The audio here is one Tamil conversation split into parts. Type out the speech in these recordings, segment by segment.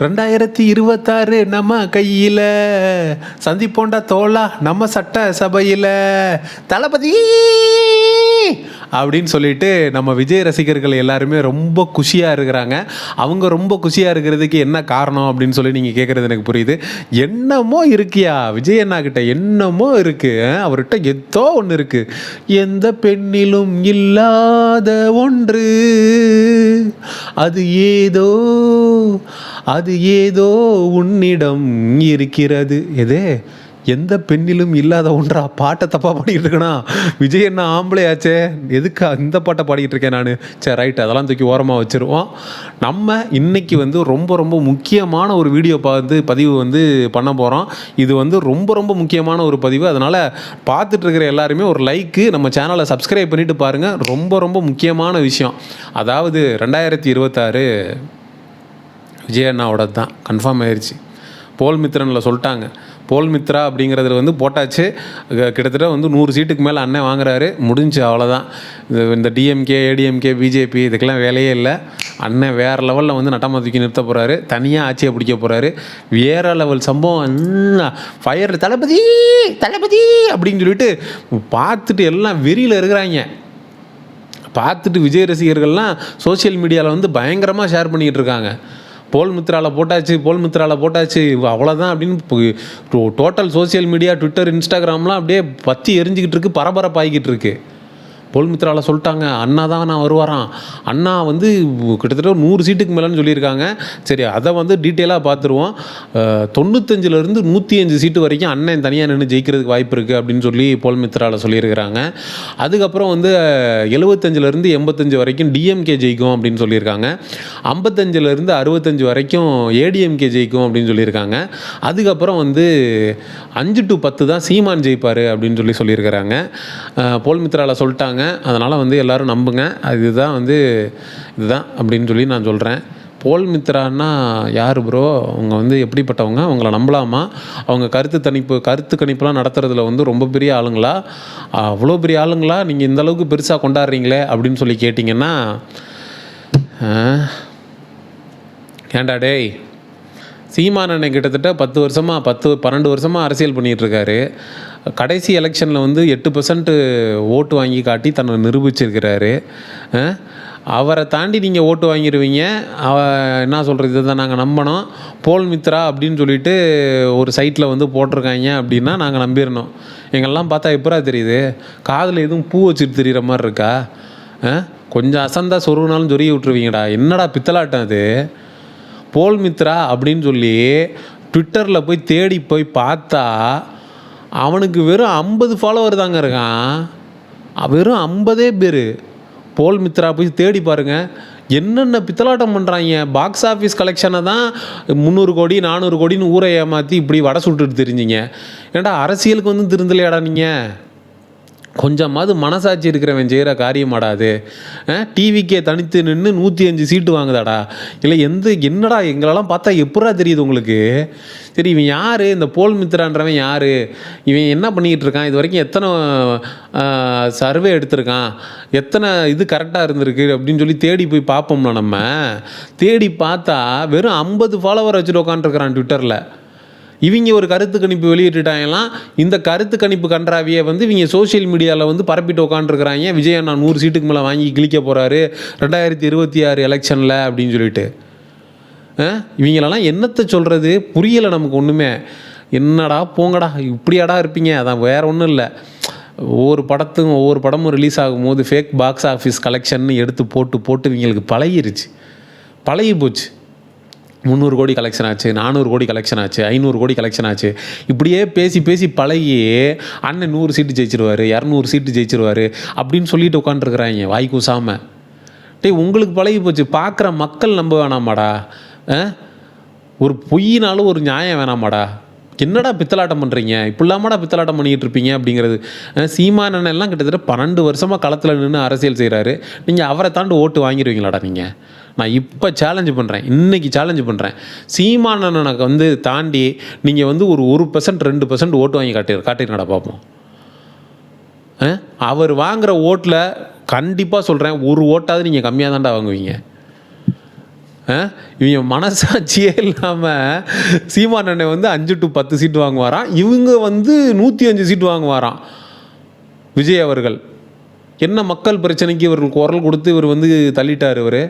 ரெண்டாயிரத்தி இருபத்தாறு நம்ம கையில். சந்திப்போண்டா தோலா நம்ம சட்ட சபையில் தளபதி! அப்படின்னு சொல்லிட்டு நம்ம விஜய் ரசிகர்கள் எல்லாருமே ரொம்ப குஷியாக இருக்கிறாங்க. அவங்க ரொம்ப குஷியாக இருக்கிறதுக்கு என்ன காரணம் அப்படின்னு சொல்லி நீங்கள் கேட்குறது எனக்கு புரியுது. என்னமோ இருக்கியா? விஜய் அண்ணா கிட்ட என்னமோ இருக்குது அவர்கிட்ட ஏதோ ஒன்று இருக்குது எந்த பெண்ணிலும் இல்லாத ஒன்று. அது ஏதோ அது ஏதோ உன்னிடம் இருக்கிறது. எது? எந்த பெண்ணிலும் இல்லாத ஒன்றா பாட்டை தப்பாக பாடிக்கிட்டு இருக்கேனா? விஜய் என்ன ஆம்பளை ஆச்சே? எதுக்கு இந்த பாட்டை பாடிக்கிட்டு இருக்கேன் நான்? சரி ரைட் அதெல்லாம் தூக்கி ஓரமாக வச்சுருவோம். நம்ம இன்னைக்கு வந்து ரொம்ப ரொம்ப முக்கியமான ஒரு வீடியோ பார்த்து பதிவு வந்து பண்ண போகிறோம் இது வந்து ரொம்ப ரொம்ப முக்கியமான ஒரு பதிவு. அதனால் பார்த்துட்டு இருக்கிற எல்லாருமே ஒரு லைக்கு நம்ம சேனலை சப்ஸ்கிரைப் பண்ணிட்டு பாருங்கள் ரொம்ப ரொம்ப முக்கியமான விஷயம். அதாவது ரெண்டாயிரத்தி இருபத்தாறு விஜய் அண்ணாவோட தான். கன்ஃபார்ம் ஆயிடுச்சு போல் மித்ரனில் சொல்லிட்டாங்க. போல் மித்ரா அப்படிங்கிறதுல வந்து போட்டாச்சு. கிட்டத்தட்ட வந்து நூறு சீட்டுக்கு மேலே அண்ணன் வாங்குறாரு. முடிஞ்சு அவ்வளோதான் இந்த டிஎம்கே ஏடிஎம்கே பிஜேபி இதுக்கெல்லாம் வேலையே இல்லை. அண்ணன் வேறு லெவலில் வந்து நட்டமாக தூக்கி நிறுத்த போகிறாரு தனியாக ஆட்சியை பிடிக்க போகிறாரு வேறு லெவல் சம்பவம் ஃபயர் தளபதி தளபதி அப்படின்னு சொல்லிட்டு பார்த்துட்டு எல்லாம் வெறியில் இருக்கிறாங்க. பார்த்துட்டு விஜய் ரசிகர்கள்லாம் சோஷியல் மீடியாவில் வந்து பயங்கரமாக ஷேர் பண்ணிக்கிட்டு இருக்காங்க. போல் மித்ரால போட்டாச்சு போல் மித்ரால போட்டாச்சு அவ்வளோதான் அப்படின்னு டோட்டல் சோஷியல் மீடியா ட்விட்டர் இன்ஸ்டாகிராம்லாம் அப்படியே பற்றி எரிஞ்சிக்கிட்டு இருக்கு பரபரப்பாகிக்கிட்டு இருக்குது போல் சொல்லிட்டாங்க அண்ணா தான் நான் வருவாராம். அண்ணா வந்து கிட்டத்தட்ட நூறு சீட்டுக்கு மேலேன்னு சொல்லியிருக்காங்க. சரி அதை வந்து டீட்டெயிலாக பார்த்துருவோம். தொண்ணூத்தஞ்சிலேருந்து நூற்றி அஞ்சு சீட்டு வரைக்கும் அண்ணன் தனியாக நின்று ஜெயிக்கிறதுக்கு வாய்ப்பு இருக்குது அப்படின்னு சொல்லி போல் சொல்லியிருக்கிறாங்க. அதுக்கப்புறம் வந்து எழுபத்தஞ்சிலேருந்து எண்பத்தஞ்சு வரைக்கும் டிஎம்கே ஜெயிக்கும் அப்படின்னு சொல்லியிருக்காங்க. ஐம்பத்தஞ்சிலேருந்து அறுபத்தஞ்சு வரைக்கும் ஏடிஎம்கே ஜெயிக்கும் அப்படின்னு சொல்லியிருக்காங்க. அதுக்கப்புறம் வந்து அஞ்சு டு பத்து தான் சீமான் ஜெயிப்பார் அப்படின்னு சொல்லி சொல்லியிருக்கிறாங்க. அஹ், போல் சொல்லிட்டாங்க. அதனால் வந்து எல்லாரும் நம்புங்க. அதுதான் வந்து இதுதான் அப்படின்னு சொல்லி நான் சொல்கிறேன் போல் மித்ரான்னா யார் ப்ரோ அவங்க வந்து எப்படிப்பட்டவங்க? அவங்கள நம்பலாமா? அவங்க கருத்து தணிப்பு கருத்து கணிப்புலாம் நடத்துறதுல வந்து ரொம்ப பெரிய ஆளுங்களா? அவ்வளோ பெரிய ஆளுங்களா? நீங்கள் இந்த அளவுக்கு பெருசாக கொண்டாடுறீங்களே அப்படின்னு சொல்லி கேட்டிங்கன்னா ஏண்டா ஏன்டா டேய்? சீமான் அண்ணன் கிட்டத்தட்ட பத்து வருஷமாக பத்து பன்னெண்டு வருஷமாக அரசியல் பண்ணிகிட்ருக்காரு கடைசி எலெக்ஷனில் வந்து எட்டு பர்சன்ட் ஓட்டு வாங்கி காட்டி தன்னை நிரூபிச்சிருக்கிறாரு. அவரை தாண்டி நீங்கள் ஓட்டு வாங்கிடுவீங்க அவ என்ன சொல்கிறது இதை தான் நாங்கள் நம்பினோம் போல் மித்ரா அப்படின்னு சொல்லிட்டு ஒரு சைட்டில் வந்து போட்டிருக்காங்க அப்படின்னா நாங்கள் நம்பிடணும். எங்கெல்லாம் பார்த்தா எப்பரா தெரியுது? காதில் எதுவும் பூ வச்சுட்டு தெரியுற மாதிரி இருக்கா? கொஞ்சம் அசந்தா சொருகுனாலும் சொருகி விட்டுருவீங்கடா. என்னடா பித்தலாட்டம் அது? போல் மித்ரா அப்படின்னு சொல்லி ட்விட்டரில் போய் தேடி போய் பார்த்தா அவனுக்கு வெறும் ஐம்பது ஃபாலோவர் தாங்க இருக்கான். வெறும் ஐம்பதே பேர். போல் மித்ரா போய் தேடி பாருங்க. என்னென்ன பித்தலாட்டம் பண்ணுறாங்க பாக்ஸ் ஆஃபீஸ் கலெக்ஷனை தான் முந்நூறு கோடி நானூறு கோடின்னு ஊரை ஏமாற்றி இப்படி வடை சுட்டுட்டு தெரிஞ்சிங்க. ஏன்டா அரசியலுக்கு வந்து திருந்தலையாடா நீங்கள் கொஞ்சமாவது மனசாட்சி இருக்கிறவன் செய்கிற காரியமாடாது டிவிக்கே தனித்து நின்று நூற்றி அஞ்சு சீட்டு வாங்குதாடா? இல்லை எந்த என்னடா எங்களெல்லாம் பார்த்தா எப்படா தெரியுது உங்களுக்கு? சரி இவன் யார்? இந்த போல் மித்ரான்றவன் யார்? இவன் என்ன பண்ணிக்கிட்டு இருக்கான்? இது வரைக்கும் எத்தனை சர்வே எடுத்திருக்கான்? எத்தனை இது கரெக்டாக இருந்திருக்கு? அப்படின்னு சொல்லி தேடி போய் பார்ப்போம்ல நம்ம. தேடி பார்த்தா வெறும் ஐம்பது ஃபாலோவர் வச்சுட்டு உட்காந்துருக்குறான் ட்விட்டரில் இவங்க ஒரு கருத்து கணிப்பு வெளியிட்டுட்டாங்கலாம் இந்த கருத்து கணிப்பு கன்றாவியை வந்து இவங்க சோஷியல் மீடியாவில் வந்து பரப்பிட்டு உட்காந்துருக்குறாங்க விஜய் அண்ணா நூறு சீட்டுக்கு மேலே வாங்கி கிழிக்க போகிறாரு ரெண்டாயிரத்தி இருபத்தி ஆறு எலெக்ஷனில் அப்படின்னு சொல்லிட்டு. இவங்களெல்லாம் என்னத்தை சொல்கிறது புரியலை நமக்கு ஒன்றுமே என்னடா போங்கடா இப்படியாடா இருப்பீங்க. அதான் வேற ஒன்றும் இல்லை. ஒவ்வொரு படத்தும் ஒவ்வொரு படமும் ரிலீஸ் ஆகும்போது ஃபேக் பாக்ஸ் ஆஃபீஸ் கலெக்ஷன் எடுத்து போட்டு போட்டு இவங்களுக்கு பழகிருச்சு. பழகி போச்சு. முந்நூறு கோடி கலெக்ஷன் ஆச்சு நானூறு கோடி கலெக்ஷன் ஆச்சு ஐநூறு கோடி கலெக்ஷன் ஆச்சு. இப்படியே பேசி பேசி பழகி அண்ணன் நூறு சீட்டு ஜெயிச்சிருவாரு இரநூறு சீட்டு ஜெயிச்சிருவாரு அப்படின்னு சொல்லிட்டு உட்காந்துருக்குறாங்க வாய் கூசாம. டேய் உங்களுக்கு பழகி போச்சு பார்க்குற மக்கள் நம்ப வேணாமாடா ஆ? ஒரு பொய்னாலும் ஒரு நியாயம் வேணாமாடா. என்னடா பித்தலாட்டம் பண்ணுறீங்க இப்படிலாமடா பித்தலாட்டம் பண்ணிக்கிட்டு இருப்பீங்க அப்படிங்கிறது. சீமானன் எல்லாம் கிட்டத்தட்ட பன்னெண்டு வருஷமாக களத்தில் நின்று அரசியல் செய்கிறாரு நீங்கள் அவரை தாண்டி ஓட்டு வாங்கிடுவீங்களாடா நீங்கள் நான் இப்போ சேலஞ்சு பண்ணுறேன் இன்றைக்கி சேலஞ்சு பண்ணுறேன் சீமான் வந்து தாண்டி நீங்கள் வந்து ஒரு ஒரு பர்சன்ட் ரெண்டு பர்சன்ட் ஓட்டு வாங்கி காட்டி காட்டிருங்கடா பார்ப்போம் அவர் வாங்குகிற ஓட்டில் கண்டிப்பாக சொல்கிறேன் ஒரு ஓட்டாவது நீங்கள் கம்மியாக தான்டா வாங்குவீங்க. ஆ? இவங்க மனசாட்சியே இல்லாமல் சீமான் அண்ணன் வந்து அஞ்சு டு பத்து சீட்டு வாங்குவாராம். இவங்க வந்து நூற்றி அஞ்சு சீட்டு வாங்குவாராம். விஜய் அவர்கள். என்ன மக்கள் பிரச்சனைக்கு இவர்கள் குரல் கொடுத்து இவர் வந்து தள்ளிட்டார் இவர்?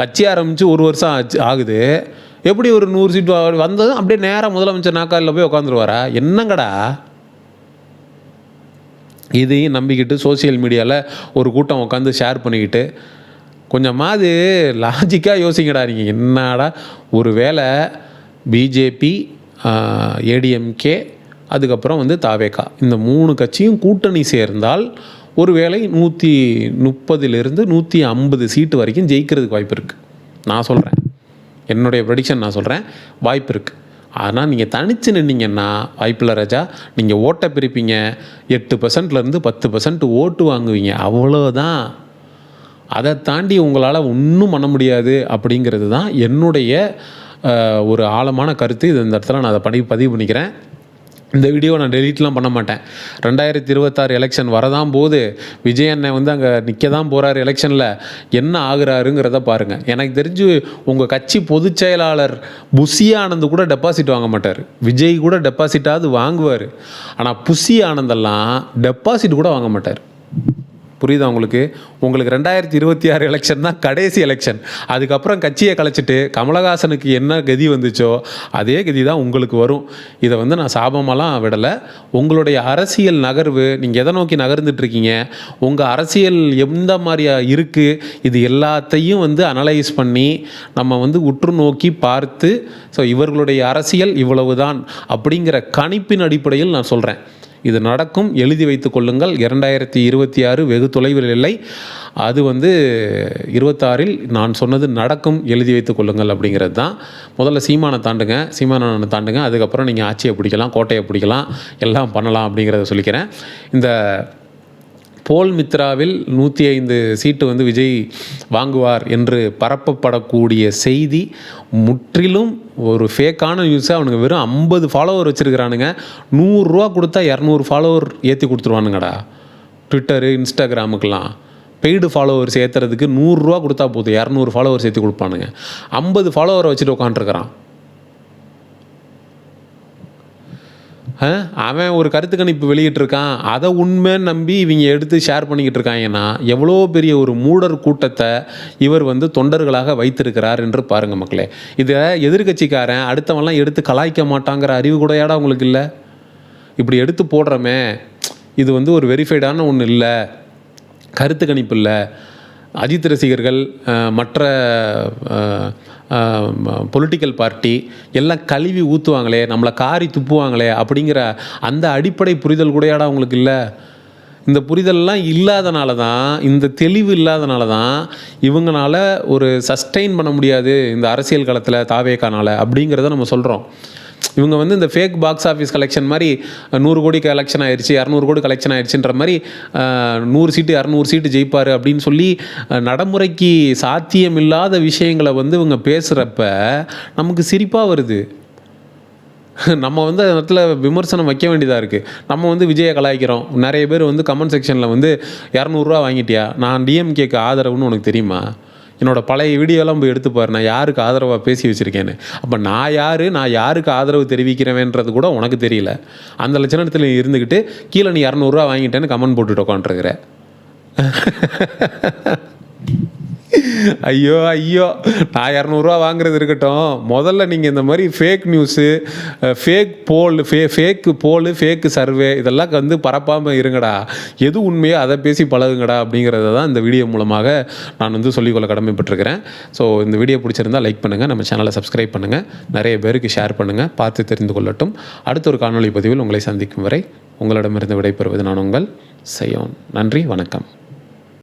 கட்சி ஆரம்பித்து ஒரு வருஷம் ஆச்சு ஆகுது. எப்படி ஒரு நூறு சீட்டு வந்ததும் அப்படியே நேராக முதலமைச்சர் நாக்காலில் போய் உட்காந்துருவாரா என்னங்கடா? இதையும் நம்பிக்கிட்டு சோஷியல் மீடியாவில் ஒரு கூட்டம் உட்காந்து ஷேர் பண்ணிக்கிட்டு கொஞ்சமாவது லாஜிக்காக யோசிங்கடா நீங்கள் என்னடா? ஒரு வேளை பிஜேபி ஏடிஎம்கே அதுக்கப்புறம் வந்து தாவேக்கா. இந்த மூணு கட்சியும் கூட்டணி சேர்ந்தால் ஒருவேளை நூற்றி முப்பதிலிருந்து நூற்றி ஐம்பது சீட்டு வரைக்கும் ஜெயிக்கிறதுக்கு வாய்ப்பு இருக்குது நான் சொல்கிறேன் என்னுடைய ப்ரெடிக்ஷன் நான் சொல்கிறேன் வாய்ப்பு இருக்குது ஆனால் நீங்கள் தனித்து நின்னீங்கன்னா வாய்ப்பில்லை ராஜா. நீங்கள் ஓட்டை பிரிப்பீங்க. எட்டு பர்சன்ட்லேருந்து பத்து பர்சன்ட் ஓட்டு வாங்குவீங்க. அவ்வளோதான் அதை தாண்டி உங்களால் ஒன்றும் பண்ண முடியாது அப்படிங்கிறது தான் என்னுடைய ஒரு ஆழமான கருத்து. இது இந்த இடத்துல நான் அதை படி பதிவு பண்ணிக்கிறேன். இந்த வீடியோ நான் டெலீட்லாம் பண்ண மாட்டேன். ரெண்டாயிரத்தி இருபத்தாறு எலெக்ஷன் வரதான் போது விஜய் அண்ணன் வந்து அங்கே நிற்க தான் போகிறாரு எலெக்ஷனில் என்ன ஆகுறாருங்கிறத பாருங்கள் எனக்கு தெரிஞ்சு உங்கள் கட்சி பொதுச் செயலாளர் புஷி ஆனந்த் கூட டெபாசிட் வாங்க மாட்டார். விஜய் கூட டெபாசிட்டாவது வாங்குவார். ஆனால் புஷி ஆனந்தெல்லாம் டெபாசிட் கூட வாங்க மாட்டார். புரியுதா உங்களுக்கு? உங்களுக்கு ரெண்டாயிரத்தி இருபத்தி ஆறு எலெக்ஷன் தான் கடைசி எலெக்ஷன் அதுக்கப்புறம் கட்சியை கலைச்சிட்டு கமலஹாசனுக்கு என்ன கதி வந்துச்சோ அதே கதி தான் உங்களுக்கு வரும். இதை வந்து நான் சாபமெல்லாம் விடலை. உங்களுடைய அரசியல் நகர்வு நீங்கள் எதை நோக்கி நகர்ந்துட்டுருக்கீங்க உங்கள் அரசியல் எந்த மாதிரியா இருக்குது இது எல்லாத்தையும் வந்து அனலைஸ் பண்ணி நம்ம வந்து உற்று நோக்கி பார்த்து ஸோ இவர்களுடைய அரசியல் இவ்வளவுதான் அப்படிங்கிற கணிப்பின் அடிப்படையில் நான் சொல்கிறேன் இது நடக்கும். எழுதி வைத்து கொள்ளுங்கள். இரண்டாயிரத்தி இருபத்தி ஆறு வெகு தொலைவில் இல்லை. அது வந்து இருபத்தாறில் நான் சொன்னது நடக்கும். எழுதி வைத்து கொள்ளுங்கள் அப்படிங்கிறது தான். முதல்ல சீமானை தாண்டுங்க. சீமானனை தாண்டுங்க. அதுக்கப்புறம் நீங்கள் ஆட்சியை பிடிக்கலாம் கோட்டையை பிடிக்கலாம் எல்லாம் பண்ணலாம் அப்படிங்கிறத சொல்லிக்கிறேன். இந்த போல் மித்ராவில் நூற்றி ஐந்து சீட்டு வந்து விஜய் வாங்குவார் என்று பரப்பப்படக்கூடிய செய்தி முற்றிலும் ஒரு ஃபேக்கான நியூஸாக அவனுங்க வெறும் ஐம்பது ஃபாலோவர் வச்சுருக்கிறானுங்க. நூறுரூவா கொடுத்தா இரநூறு ஃபாலோவர் ஏற்றி கொடுத்துருவானுங்கடா. ட்விட்டரு இன்ஸ்டாகிராமுக்கெல்லாம் பெய்டு ஃபாலோவர்ஸ் ஏற்றுறதுக்கு நூறுரூவா கொடுத்தா போதும். இரநூறு ஃபாலோவர்ஸ் ஏற்றி கொடுப்பானுங்க. ஐம்பது ஃபாலோவரை வச்சுட்டு உட்காந்துருக்குறான் அவன் ஒரு கருத்து கணிப்பு வெளியிட்டிருக்கான். அதை உண்மைன்னு நம்பி இவங்க எடுத்து ஷேர் பண்ணிக்கிட்டு இருக்காங்கன்னா எவ்வளோ பெரிய ஒரு மூடர் கூட்டத்தை இவர் வந்து தொண்டர்களாக வைத்திருக்கிறார் என்று பாருங்கள் மக்களே. இதை எதிர்க்கட்சிக்காரன் அடுத்தவன்லாம் எடுத்து கலாய்க்க மாட்டாங்கிற அறிவு கூடையாடா உங்களுக்கு இல்லை? இப்படி எடுத்து போடுறோமே இது வந்து ஒரு வெரிஃபைடான ஒன்று இல்லை. கருத்து கணிப்பு இல்லை. அஜித் ரசிகர்கள் மற்ற பொலிட்டிக்கல் பார்ட்டி எல்லாம் கழுவி ஊற்றுவாங்களே நம்மளை காரி துப்புவாங்களே அப்படிங்கிற அந்த அடிப்படை புரிதல் கூடையாட அவங்களுக்கு இல்லை? இந்த புரிதல்லாம் இல்லாதனால தான் இந்த தெளிவு இல்லாதனால தான் இவங்களால ஒரு சஸ்டெயின் பண்ண முடியாது இந்த அரசியல் களத்தில் தாவேக்கானால் அப்படிங்கிறத நம்ம சொல்கிறோம் இவங்க வந்து இந்த ஃபேக் பாக்ஸ் ஆஃபீஸ் கலெக்ஷன் மாதிரி நூறு கோடி கலெக்ஷன் ஆயிடுச்சு இரநூறு கோடி கலெக்ஷன் ஆயிடுச்சுன்ற மாதிரி நூறு சீட்டு இரநூறு சீட்டு ஜெயிப்பார் அப்படின்னு சொல்லி நடைமுறைக்கு சாத்தியம் இல்லாத விஷயங்களை வந்து இவங்க பேசுகிறப்ப நமக்கு சிரிப்பாக வருது. நம்ம வந்து அந்த இடத்துல விமர்சனம் வைக்க வேண்டியதாக இருக்குது நம்ம வந்து விஜயை கலாய்க்கிறோம். நிறைய பேர் வந்து கமெண்ட் செக்ஷனில் வந்து இரநூறுவா வாங்கிட்டியா? நான் டிஎம்கேக்கு ஆதரவுன்னு உனக்கு தெரியுமா? என்னோட பழைய வீடியோலாம் போய் எடுத்து பாரு நான் யாருக்கு ஆதரவாக பேசி வச்சுருக்கேன்னு. அப்போ நான் யார் நான் யாருக்கு ஆதரவு தெரிவிக்கிறவேன்றது கூட உனக்கு தெரியல. அந்த லட்சணத்தில் இருந்துக்கிட்டு கீழே நீ இரநூறுவா வாங்கிட்டேன்னு கமெண்ட் போட்டுட்டு உட்காந்துருக்குற ஐயோ ஐயோ. நான் இரநூறுவா வாங்குறது இருக்கட்டும். முதல்ல நீங்கள் இந்த மாதிரி ஃபேக் நியூஸு ஃபேக் போல் ஃபே ஃபேக்கு போல் ஃபேக்கு சர்வே இதெல்லாம் வந்து பரப்பாமல் இருங்கடா. எது உண்மையோ அதை பேசி பழகுங்கடா அப்படிங்கிறத தான் இந்த வீடியோ மூலமாக நான் வந்து சொல்லிக்கொள்ள கடமைப்பட்டிருக்கிறேன். ஸோ இந்த வீடியோ பிடிச்சிருந்தா லைக் பண்ணுங்கள் நம்ம சேனலை சப்ஸ்கிரைப் பண்ணுங்கள் நிறைய பேருக்கு ஷேர் பண்ணுங்கள் பார்த்து தெரிந்து கொள்ளட்டும். அடுத்த ஒரு காணொளி பதிவில் உங்களை சந்திக்கும் வரை உங்களிடமிருந்து விடைபெறுவது நான் உங்கள் செய்யோன் நன்றி வணக்கம்.